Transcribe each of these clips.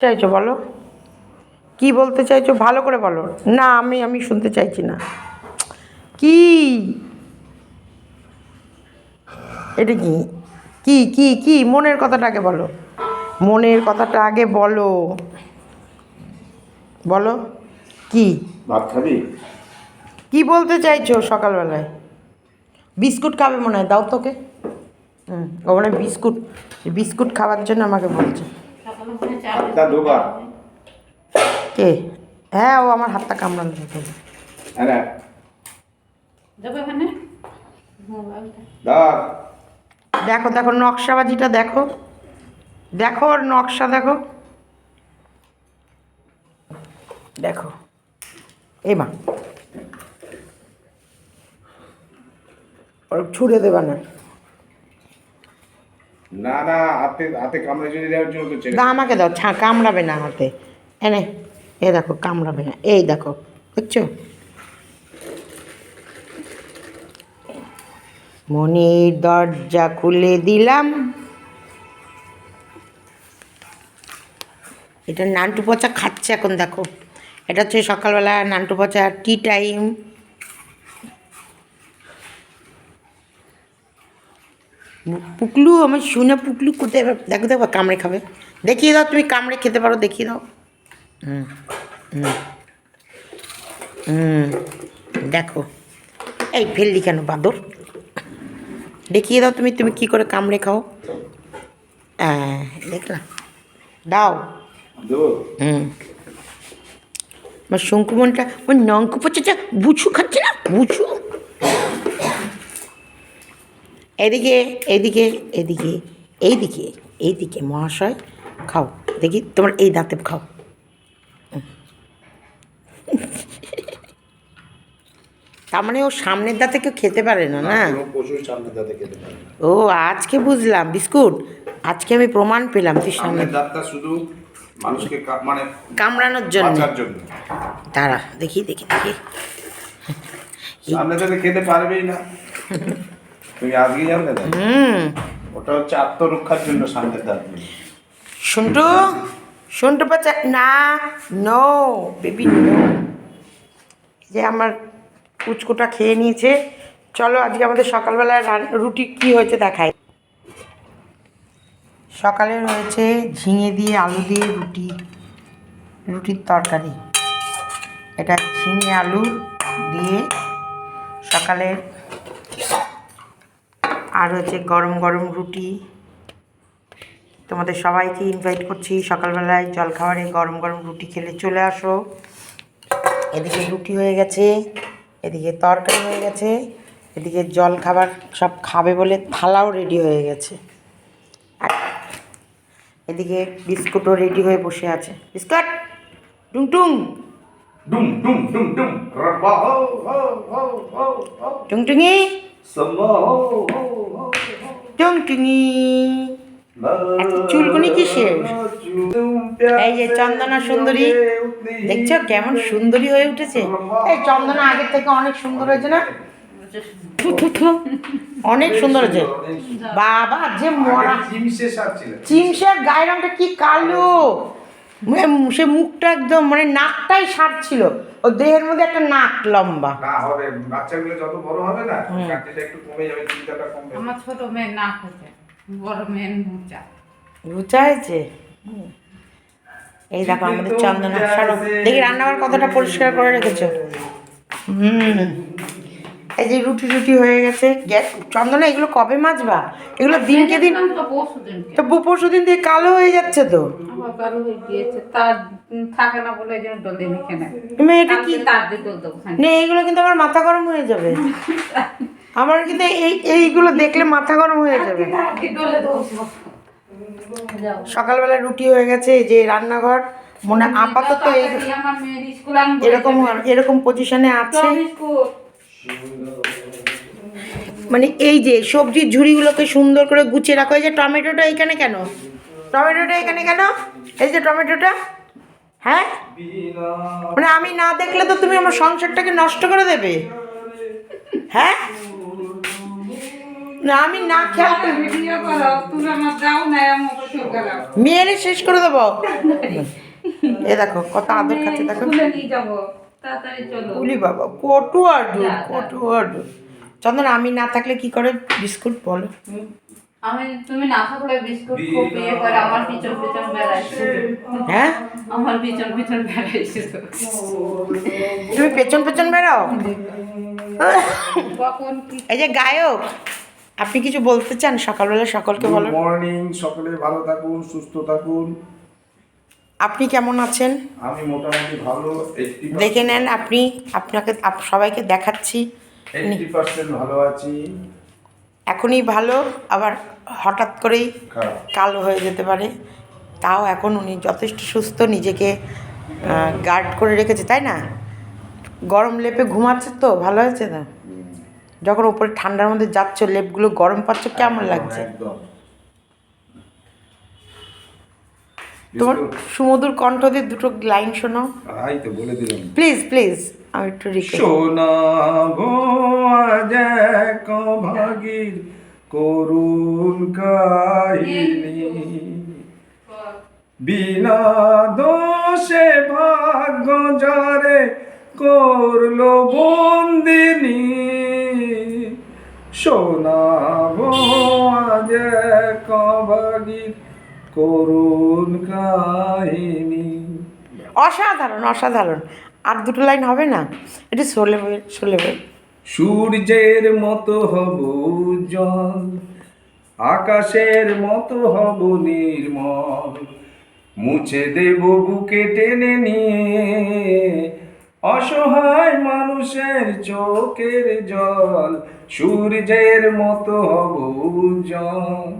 চাইছো বলো? কি বলতে চাইছো ভালো করে বলো। না আমি আমি শুনতে চাইছি না। কি? এটা কি? কি কি কি? মনের কথাটা আগে বলো। মনের কথাটা আগে বলো। বলো। কি? ভাত খাবি? কি বলতে চাইছো সকালবেলায়? বিস্কুট খাবে মনে হয় দাও তোকে। হুম ও মনে বিস্কুট। বিস্কুট খাওয়ার জন্য আমাকে বলছে। কে? হ্যাঁ ও আমার হাতটা কামড়ানো থাকে হ্যাঁ দেখো দেখো নকশাবাজিটা দেখো। দেখো ওর নকশা দেখো। দেখো। এই মা। ওর ছুড়ে দেবা না। না না, হাতে হাতে কামড়ে চলে দেওয়ার জন্য তো ছেড়ে আমাকে দাও, ছা, কামড়াবে না হাতে। এনে এ দেখো, কামড়াবে না, এই দেখো, বুঝছ? মনের দরজা খুলে দিলাম। এটা নান্টু পচা খাচ্ছে এখন, দেখো। এটা হচ্ছে সকালবেলা নান্টু পচা টি টাইম পুকলু আমার শুনে পুকলু কোথায় দেখো দেখো কামড়ে খাবে। দেখিয়ে দাও তুমি কামড়ে খেতে পারো দেখিয়ে দাও। হুম হুম হুম দেখো। এই ফেললি কেন বাঁদর? দেখিয়ে দাও তুমি তুমি কি করে কামড়ে খাও। হ্যাঁ দেখলাম। দাও। হুম। আমার শঙ্কুমনটা ওই নঙ্ক পচেটা বুঝু খাচ্ছে না বুঝু। এদিকে এদিকে এদিকে এইদিকে এইদিকে মহাশয় খাও। দেখি তোমার এই দাঁতে খাও। তার মানে ও সামনের দাঁতে কেউ খেতে পারে না না। ও আজকে বুঝলাম বিস্কুট। আজকে আমি প্রমাণ পেলাম তুই সামনে। সামনের দাঁতটা শুধু মানুষকে মানে কামড়ানোর জন্য। দাঁড়া দেখি দেখি দেখি। সামনে দাঁতে খেতে পারবেই না। তুমি আজকে জানলে না হুম। ওটা হচ্ছে আত্মরক্ষার জন্য সামনের দাঁত শুনটু? শুনটু পাচা না নো বেবি নো যে আমার কুচকুটা খেয়ে নিয়েছে। চলো আজকে আমাদের সকালবেলায় রান- রুটি কি হয়েছে দেখাই। সকালে রয়েছে ঝিঙে দিয়ে আলু দিয়ে রুটি রুটির তরকারি। এটা ঝিঙে আলু দিয়ে সকালে আর হচ্ছে গরম গরম রুটি। তোমাদের সবাইকে ইনভাইট করছি সকালবেলায় জলখাবারে গরম গরম রুটি খেলে চলে আসো। এদিকে রুটি হয়ে গেছে এদিকে তরকারি হয়ে গেছে এদিকে জল খাবার সব খাবে বলে থালাও রেডি হয়ে গেছে। এদিকে বিস্কুটও রেডি হয়ে বসে আছে। বিস্কুট! টুংটুং হো হো টুংটুঙি টুংটুঙি চুলকুনি কিসের? এই যে চন্দনা সুন্দরী দেখছ কেমন সুন্দরী হয়ে উঠেছে? এই চন্দনা আগের থেকে অনেক সুন্দর হয়েছে না। অনেক সুন্দর হয়েছে। বাবা যে মরা। চিমসের গায়ের রংটা কি কালো? সে মুখটা একদম মানে নাকটাই সারছিল। ও দেহের মধ্যে একটা নাক লম্বা। না হবে। বাচ্চাগুলো যত বড় হবে না কাটিটা একটু কমে যাবে চিন্তাটা কমবে। আমার ছোট মেয়ের নাক হচ্ছে বড় মেয়ের মুচা। রুচা হয়েছে? এই দেখো আমাদের চন্দনা দেখি রান্নাঘর কতটা পরিষ্কার করে রেখেছো। হুম। এই যে রুটি রুটি হয়ে গেছে গ্যাস চন্দনা এগুলো কবে মাজবা? এগুলো দিনকে দিন তো পরশু দিন দিয়ে কালো হয়ে যাচ্ছে তো। হয়ে এটা কি। না এইগুলো কিন্তু আমার মাথা গরম হয়ে যাবে। আমার কিন্তু এই এইগুলো দেখলে মাথা গরম হয়ে যাবে। সকালবেলা রুটি হয়ে গেছে এই যে রান্নাঘর মনে আপাতত এরকম এরকম পজিশনে আছে। মানে এই যে সবজির ঝুড়িগুলোকে সুন্দর করে গুছিয়ে রাখো এই যে টমেটোটা এখানে কেন? টমেটোটা এখানে কেন? এই যে টমেটোটা হ্যাঁ? মানে আমি না দেখলে তো তুমি আমার সংসারটাকে নষ্ট করে দেবে। হ্যাঁ? না আমি না খেয়াল মেরে শেষ করে দেবো। এ দেখো কত আদর খাচ্ছে দেখো। স্কুলে নিয়ে যাব তাড়াতাড়ি চলো। বলি বাবা কটু আডু কটু চন্দন আমি না থাকলে কি করে বিস্কুট বলো? আমি তুমি না থাকলে বিস্কুট খুব ইয়ে করে আমার পিছন পিছন বেড়াইছে হ্যাঁ? আমার পিছন পিছন বেড়াইছে তুমি পেছন পেছন বেড়াও? এই যে গায়ক আপনি কিছু বলতে চান সকালবেলা সকলকে বলো? মর্নিং সকলে ভালো থাকুন সুস্থ থাকুন। আপনি কেমন আছেন? আমি মোটামুটি ভালো দেখে নেন আপনি আপনাকে সবাইকে দেখাচ্ছি। ভালো আছি। এখনই ভালো আবার হঠাৎ করেই কালো হয়ে যেতে পারে। তাও এখন উনি যথেষ্ট সুস্থ নিজেকে গার্ড করে রেখেছে তাই না? গরম লেপে ঘুমাচ্ছে তো ভালো হয়েছে না? যখন উপরে ঠান্ডার মধ্যে যাচ্ছ লেপগুলো গরম পাচ্ছ কেমন লাগছে একদম তোমার সুমধুর কণ্ঠ দিয়ে দুটো লাইন শোনো। আই তো বলে দিলাম। প্লিজ প্লিজ আমি একটু রিকোয়েস্ট শোনাবো আজ এক ভাগীর করুণ কাহিনী। বিনা দোষে ভাগ্য যারে করল বন্দিনী। শোনাবো আজ এক ভাগীর করুণ কাহিনী। অসাধারণ অসাধারণ। আর দুটো লাইন হবে না? এটি সোলে বই সোলে বই সূর্যের মতো হব জল আকাশের মতো হব নির্মল। মুছে দেব বুকে টেনে নিয়ে অসহায় মানুষের চোখের জল। সূর্যের মতো হব জল।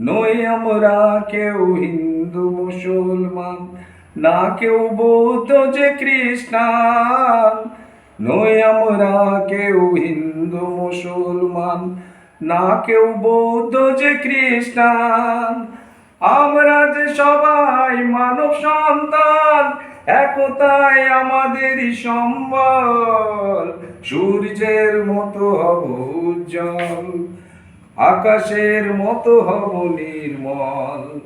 নই আমরা কেউ হিন্দু, মুসলমান, না কেউ বৌদ্ধ যে খ্রিস্টান। নই আমরা কেউ হিন্দু, মুসলমান, না কেউ বৌদ্ধ যে খ্রিস্টান। আমরা যে সবাই মানব সন্তান একতায় আমাদেরই সম্বল। সূর্যের মতো হব উজ্জ্বল। আকাশের মতো হব নির্মল।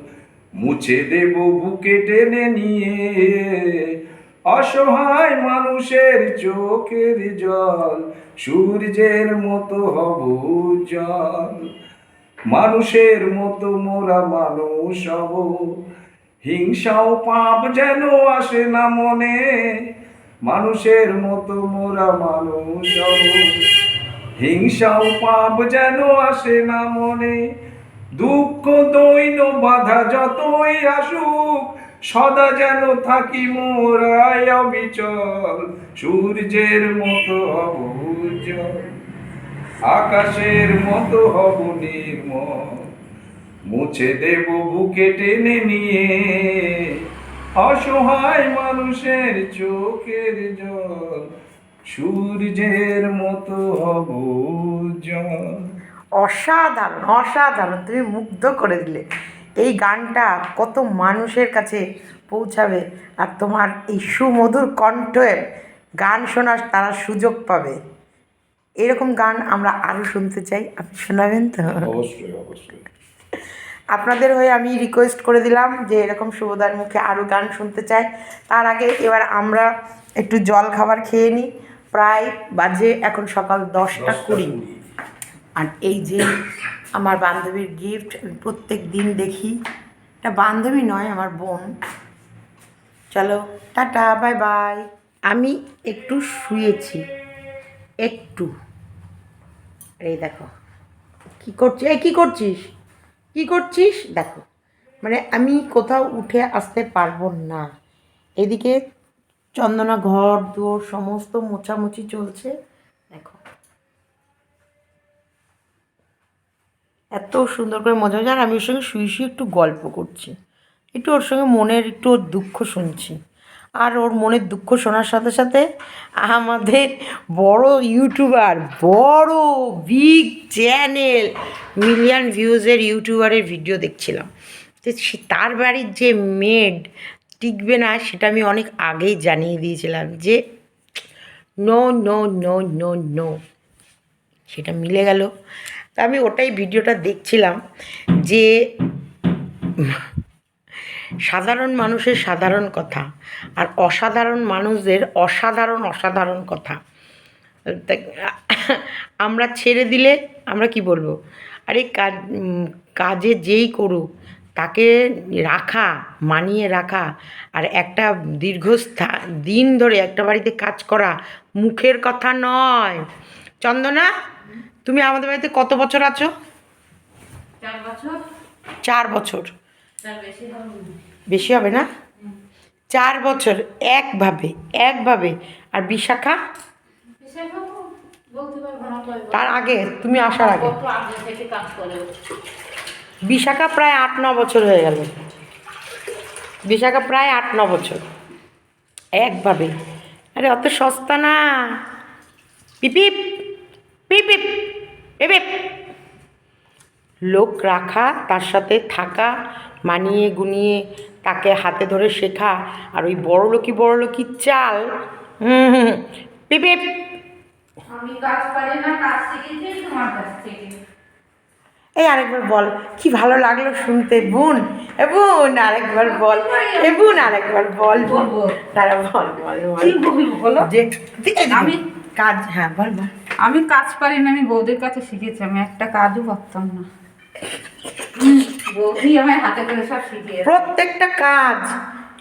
মুছে দেব বুকে টেনে নিয়ে। অসহায় মানুষের চোখের জল, সূর্যের মতো হব জল মানুষের মতো মোরা মানুষ হব। হিংসাও পাপ যেন আসে না মনে। মানুষের মতো মোরা মানুষ হব। হিংসাও পাপ যেন আসে না মনে। দুঃখ, দৈন বাধা যতই আসুক, সদা যেন থাকি মোরাই অবিচল। সূর্যের মতো হব আকাশের মতো হব নির্মল। মুছে দেব বুকে টেনে নিয়ে, অসহায় মানুষের চোখের জল। সূর্যের মতো হব অসাধারণ অসাধারণ তুমি মুগ্ধ করে দিলে। এই গানটা কত মানুষের কাছে পৌঁছাবে আর তোমার এই সুমধুর কণ্ঠের গান শোনার তারা সুযোগ পাবে। এরকম গান আমরা আরও শুনতে চাই আপনি শোনাবেন তো? অবশ্যই অবশ্যই। আপনাদের হয়ে আমি রিকোয়েস্ট করে দিলাম যে এরকম শুভদার মুখে আরও গান শুনতে চাই। তার আগে এবার আমরা একটু জল খাবার খেয়ে নিই। প্রায় বাজে এখন সকাল দশটা কুড়ি। আর এই যে আমার বান্ধবীর গিফট আমি প্রত্যেক দিন দেখি। এটা বান্ধবী নয় আমার বোন। চলো টাটা বাই বাই। আমি একটু শুয়েছি। একটু। আর এই দেখো। কী করছিস এই কী করছিস? কী করছিস? দেখো। মানে আমি কোথাও উঠে আসতে পারব না। এদিকে চন্দনা ঘর, দুয়ার, সমস্ত মোছামুছি চলছে। দেখো। এত সুন্দর করে মজা হচ্ছে। আর আমি ওর সঙ্গে শুয়ে শুয়ে একটু গল্প করছি। একটু ওর সঙ্গে মনের একটু ওর দুঃখ শুনছি। আর ওর মনের দুঃখ শোনার সাথে সাথে আমাদের বড় ইউটিউবার, বড় বিগ চ্যানেল মিলিয়ন ভিউজের ইউটিউবারের ভিডিও দেখছিলাম। তার বাড়ির যে মেড টিকবে না, সেটা আমি অনেক আগেই জানিয়ে দিয়েছিলাম যে no no no no no সেটা মিলে গেল। তা আমি ওটাই ভিডিওটা দেখছিলাম যে সাধারণ মানুষের সাধারণ কথা আর অসাধারণ মানুষদের অসাধারণ অসাধারণ কথা। আমরা ছেড়ে দিলে আমরা কি বলব? আরে কাজ কাজে যেই করুক তাকে রাখা মানিয়ে রাখা আর একটা দীর্ঘস্থা দিন ধরে একটা বাড়িতে কাজ করা মুখের কথা নয়। চন্দনা তুমি আমাদের বাড়িতে কত বছর আছো? চার বছর। বেশি হবে না। চার বছর একভাবে একভাবে। আর বিশাখা। তার আগে তুমি আসার আগে। বিশাখা প্রায় আট, ন বছর হয়ে গেল। বিশাখা প্রায় আট, ন বছর। একভাবে। আরে, অত সস্তা না। পিপিপ পিপিপ পিপিপ লোক রাখা, তার সাথে থাকা, মানিয়ে গুনিয়ে তাকে হাতে ধরে শেখা, আর ওই বড়লোকি বড়লোকি চাল। হুম হুম পিপিপ আমি কাজ পারি না, কাজ শিখেছি, তোমার কাছ থেকে এই আরেকবার বল কি ভালো লাগল শুনতে? বোন এ বোন আরেকবার বল এ বোন আরেকবার বল। তারা বল বল। আমি- কাজ হ্যাঁ বল বল। আমি কাজ পারি না আমি বৌদির কাছে শিখেছি আমি একটা কাজও পারতাম না। বৌদি আমার হাতে করে সব শিখিয়ে প্রত্যেকটা কাজ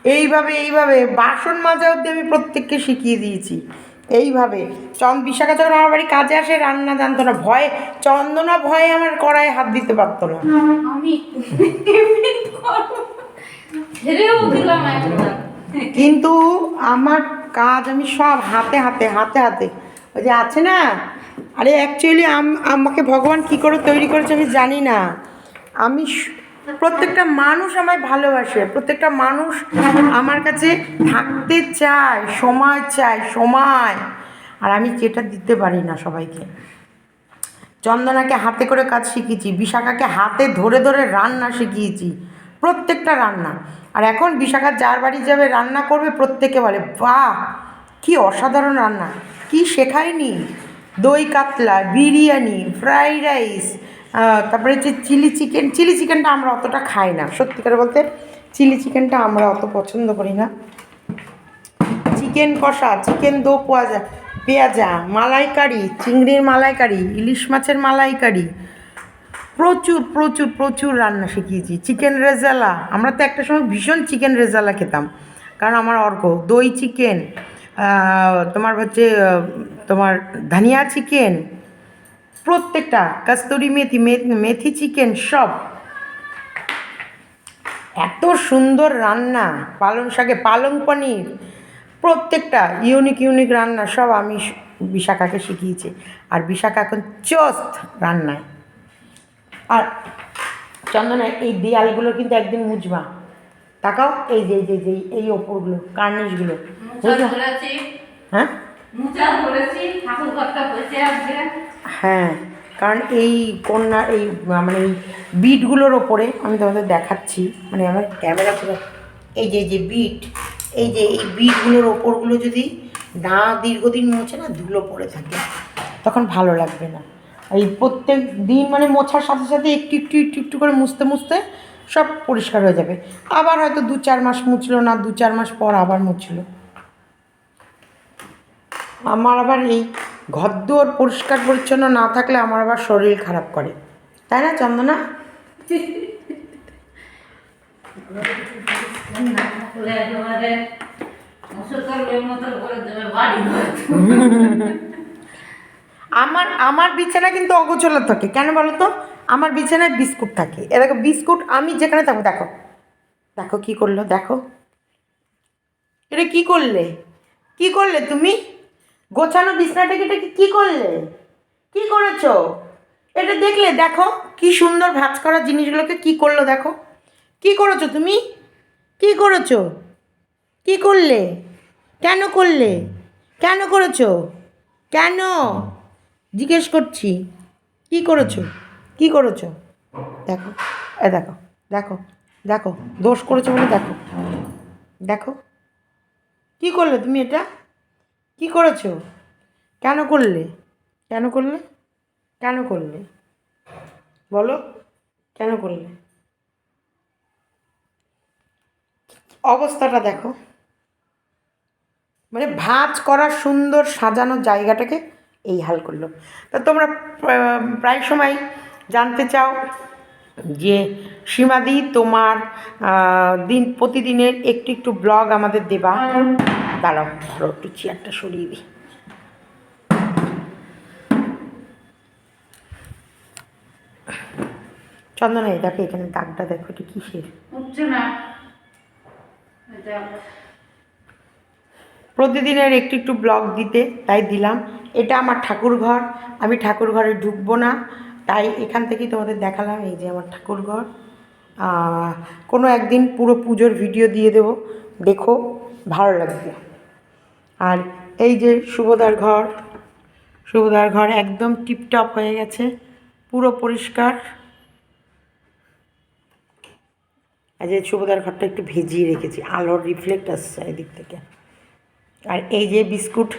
এইভাবে এইভাবে বাসন মাজা অব্দি আমি প্রত্যেককে শিখিয়ে দিয়েছি। এইভাবে। চন্দ বিশাখা যখন আমার বাড়ি কাজে আসে রান্না জানতো না ভয়ে চন্দনা ভয়ে আমার কড়াইয়ে হাত দিতে পারতো না। কিন্তু আমার কাজ আমি সব হাতে হাতে হাতে হাতে। ওই যে আছে না আরে অ্যাকচুয়ালি আমাকে ভগবান কি করে তৈরি করেছে আমি জানি না। আমি প্রত্যেকটা মানুষ আমায় ভালোবাসে, প্রত্যেকটা মানুষ আমার কাছে থাকতে চায়, সময় চায়, সময়। আর আমি যেটা দিতে পারি না সবাইকে। চন্দনাকে হাতে করে কাজ শিখিয়েছি, বিশাখাকে হাতে ধরে ধরে রান্না শিখিয়েছি, প্রত্যেকটা রান্না। আর এখন বিশাখা যার বাড়ি যাবে, রান্না করবে, প্রত্যেকে বলে, বাহ, কি অসাধারণ রান্না। কি শেখায়নি? দই কাতলা, বিরিয়ানি, ফ্রাইড রাইস তারপরে হচ্ছে চিলি চিকেন, চিলি চিকেনটা আমরা অতটা খাই না। সত্যিকার বলতে, চিলি চিকেনটা আমরা অত পছন্দ করি না। চিকেন কষা, চিকেন দো পেঁয়াজা পেঁয়াজা, মালাইকারি, চিংড়ির মালাইকারি, ইলিশ মাছের মালাইকারি। প্রচুর প্রচুর প্রচুর রান্না শিখিয়েছি। চিকেন রেজালা, আমরা তো একটা সময় ভীষণ চিকেন রেজালা খেতাম। কারণ আমার অর্ক দই চিকেন তোমার হচ্ছে তোমার ধনিয়া চিকেন প্রত্যেকটা কস্তুরি মেথি মেথি চিকেন সব। এত সুন্দর রান্না পালং শাকে পালং পনির প্রত্যেকটা ইউনিক ইউনিক রান্না সব আমি বিশাখাকে শিখিয়েছি। আর বিশাখা এখন চস্ত রান্নায়। আর চন্দনা এই দেয়ালগুলো কিন্তু একদিন মুজবা তাকাও এই যে এই যে এই ওপরগুলো কার্নিশগুলো হ্যাঁ? হ্যাঁ কারণ এই কন্যা, এই মানে এই বিটগুলোর ওপরে আমি তোমাদের দেখাচ্ছি মানে আমার ক্যামেরা পুরো, এই যে যে বিট এই যে, এই বিটগুলোর ওপরগুলো যদি না দীর্ঘদিন মোছে না, ধুলো পড়ে থাকে, তখন ভালো লাগবে না। এই প্রত্যেক দিন মানে মোছার সাথে সাথে একটু একটু একটু একটু করে মুছতে মুছতে সব পরিষ্কার হয়ে যাবে। আবার হয়তো দু চার মাস মুছলো না, দু চার মাস পর আবার মুছলো। আমার আবার এই ঘরদোর পরিষ্কার পরিচ্ছন্ন না থাকলে আমার আবার শরীর খারাপ করে। তাই না, চন্দনা? ঘর। আমার আমার বিছানা কিন্তু অগোছলা থাকে। কেন বলো তো? আমার বিছানায় বিস্কুট থাকে। এ দেখো, বিস্কুট আমি যেখানে থাকব, দেখো। দেখো কি করল, দেখো। এটা কি করলে? কি করলে তুমি? গোছানো বিছানাটাকে এটা কি করলে? কি করেছ? এটা দেখলে দেখো কি সুন্দর ভাঁজ করা জিনিসগুলোকে কি করল দেখো। কি করেছ তুমি? কি করেছ? কি করলে? কেন করলে? কেন করেছ? কেন? জিজ্ঞেস করছি। কি করেছ? কি করেছ? দেখো, এ দেখো দেখো দেখো, দোষ করেছ বলে দেখো। দেখো, কি করলে তুমি এটা? কি করেছ? কেন করলে? কেন করলে? কেন করলে? বলো, কেন করলে? অবস্থাটা দেখো। মানে ভাঁজ করার সুন্দর সাজানো জায়গাটাকে এই হাল করল। তা তোমরা প্রায় সময় জানতে চাও যে সীমাদি তোমার দিন, প্রতিদিনের একটু একটু ব্লগ আমাদের দেবা। দাঁড়াও ধরো একটু চেয়ারটা সরিয়ে দিই। চন্দনা এই দেখো এখানে দাগটা দেখো এটা কিসের? প্রতিদিনের একটু একটু ব্লগ দিতে তাই দিলাম। এটা আমার ঠাকুর ঘর আমি ঠাকুর ঘরে ঢুকবো না। তাই এখান থেকেই তোমাদের দেখালাম এই যে আমার ঠাকুর ঘর কোনো একদিন পুরো পুজোর ভিডিও দিয়ে দেবো। দেখো ভালো লাগবে। আর এই যে শুভদার ঘর শুভদার ঘর একদম টিপটপ হয়ে গেছে, পুরো পরিষ্কার। আর যে শুভদার ঘরটা একটু ভিজিয়ে রেখেছি, আলোর রিফ্লেক্ট আসছে এদিক থেকে। আর এই যে বিস্কুট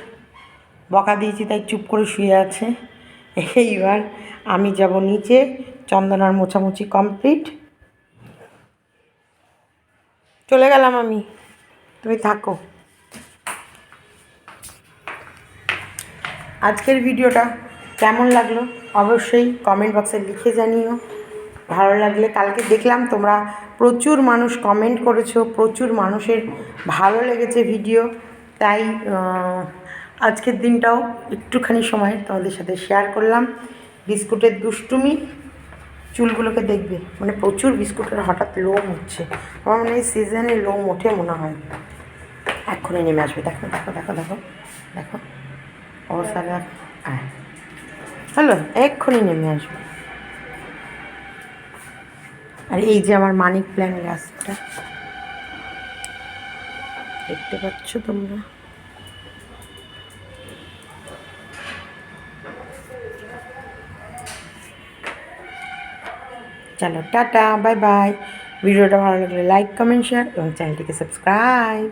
বকা দিয়েছি, তাই চুপ করে শুয়ে আছে। এইবার আমি যাব নিচে, চন্দনার মোছামুছি কমপ্লিট। চলে গেলাম আমি। তুমি থাকো। আজকের ভিডিওটা কেমন লাগল? অবশ্যই কমেন্ট বক্সে লিখে জানিও। ভালো লাগলে কালকে দেখলাম তোমরা প্রচুর মানুষ কমেন্ট করেছ, প্রচুর মানুষের ভালো লেগেছে ভিডিও তাই আজকের দিনটাও একটুখানি সময় তোমাদের সাথে শেয়ার করলাম। বিস্কুটের দুষ্টুমি, চুলগুলোকে দেখবে। মানে প্রচুর বিস্কুটের হঠাৎ লোম উঠছে। আমার মানে হয় সিজনে লোম ওঠে মনে হয়। এক্ষুনি নেমে আসবে। দেখো দেখো দেখো দেখো দেখো। অবস্থা দেখ আয়। হ্যালো এক্ষুনি নেমে আসবে। আর এই যে আমার মানিক প্ল্যান গাছটা, দেখতে পাচ্ছ তোমরা? চলো, টাটা, বাই বাই। ভিডিওটা ভালো লাগলে লাইক, কমেন্ট, শেয়ার এবং চ্যানেলটিকে সাবস্ক্রাইব।